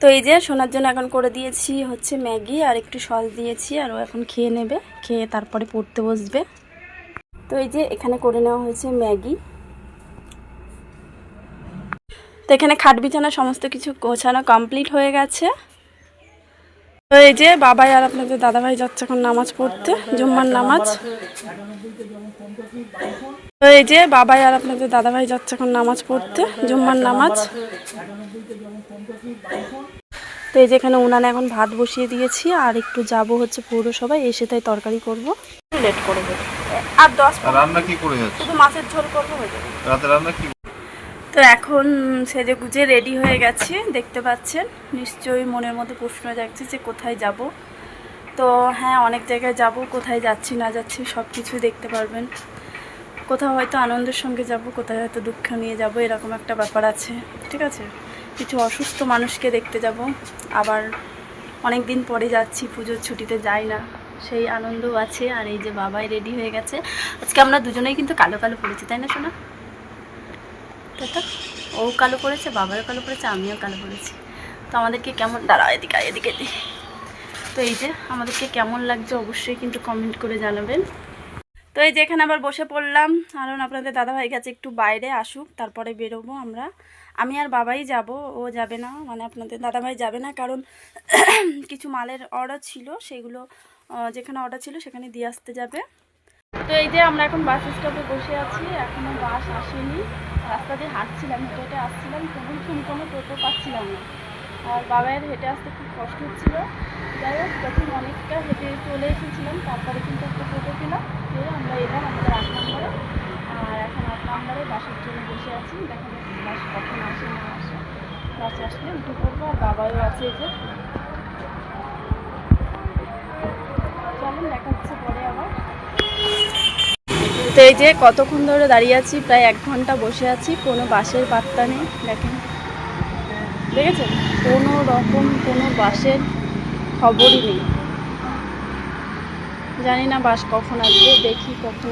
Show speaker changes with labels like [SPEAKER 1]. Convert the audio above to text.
[SPEAKER 1] তো এই যে শোনার জন্য এখন করে দিয়েছি হচ্ছে ম্যাগি আর একটু সস দিয়েছি আর ও এখন খেয়ে নেবে, খেয়ে তারপরে পড়তে বসবে। তো এই যে এখানে করে নেওয়া হয়েছে ম্যাগি। তো এখানে খাট বিছানা সমস্ত কিছু গোছানো কমপ্লিট হয়ে গেছে। তো এই যে বাবাই আর আপনাদের দাদাভাই যাচ্ছে এখন নামাজ পড়তে জুম্মার নামাজ। তো এই যে বাবাই আর আপনাদের দাদাভাই যাচ্ছে এখন নামাজ পড়তে জুম্মার নামাজ। তো এই যে এখানে উনানে এখন ভাত বসিয়ে দিয়েছি আর একটু যাব হচ্ছে পৌরসভায় এসে তাই তরকারি করব। লেট করব আর দশ
[SPEAKER 2] রান্না কি করে যাচ্ছে
[SPEAKER 1] শুধু মাছের ঝোল করব হয়ে যাবে।
[SPEAKER 2] রাতে রান্না কি
[SPEAKER 1] তো এখন সেজে গুজে রেডি হয়ে গেছে, দেখতে পাচ্ছেন। নিশ্চয়ই মনের মধ্যে প্রশ্ন যাচ্ছে যে কোথায় যাব। তো হ্যাঁ অনেক জায়গায় যাব, কোথায় যাচ্ছি, না যাচ্ছি সব কিছু দেখতে পারবেন। কোথাও হয়তো আনন্দের সঙ্গে যাব, কোথায় হয়তো দুঃখ নিয়ে যাব, এরকম একটা ব্যাপার আছে, ঠিক আছে? কিছু অসুস্থ মানুষকে দেখতে যাব। আবার অনেক দিন পরে যাচ্ছি, পুজোর ছুটিতে যাই না। সেই আনন্দও আছে, আর এই যে বাবাই রেডি হয়ে গেছে। আজকে আমরা দুজনেই কিন্তু কালো কালো পড়েছি, তাই না শোনা তো ও কালো পড়েছে বাবারও কালো পড়েছে আমিও কালো পড়েছি তো আমাদেরকে কেমন দাঁড়া এদিকে এদিকে তো এই যে আমাদেরকে কেমন লাগছে অবশ্যই কিন্তু কমেন্ট করে জানাবেন। তো এই যে এখানে আবার বসে পড়লাম। কারণ আপনাদের দাদাভাই কাছে একটু বাইরে আসুক, তারপরে বেরোবো আমরা। আমি আর বাবাই যাব, ও যাবে না মানে আপনাদের দাদাভাই যাবে না, কারণ কিছু মালের অর্ডার ছিল, সেগুলো যেখানে অর্ডার ছিল সেখানে দিয়ে আসতে যাবে। তো এই যে আমরা এখন বাস স্টপে বসে আছি, এখনও বাস আসেনি। রাস্তা দিয়ে হাঁটছিলাম, হেঁটে হেঁটে আসছিলাম কোনো রকম কোনো টোটো পাচ্ছিলাম না। আর বাবার হেঁটে আসতে খুব কষ্ট হচ্ছিল। যাই হোক, যখন অনেকটা হেঁটে চলে এসেছিলাম, তারপরে কিন্তু একটা টোটো পেলাম, পেয়ে আমরা এলাম আমাদের আট নম্বরে। আর এখন আট নম্বরে বাসের জন্য বসে আছি। দেখা যাচ্ছে বাস কখন আসে না আসে। বাসে আসলে উঠে পড়ব, আর বাবাও আছে এই যে। চলুন, দেখা হচ্ছে পরে আবার। তো এই যে কতক্ষণ ধরে দাঁড়িয়ে আছি, প্রায় এক ঘণ্টা বসে আছি, কোনো বাসের পাত্তা নেই, দেখেন। দেখেছেন? কোনো রকম কোনো বাসের খবরই নেই। জানি না বাস কখন আসবে, দেখি কখন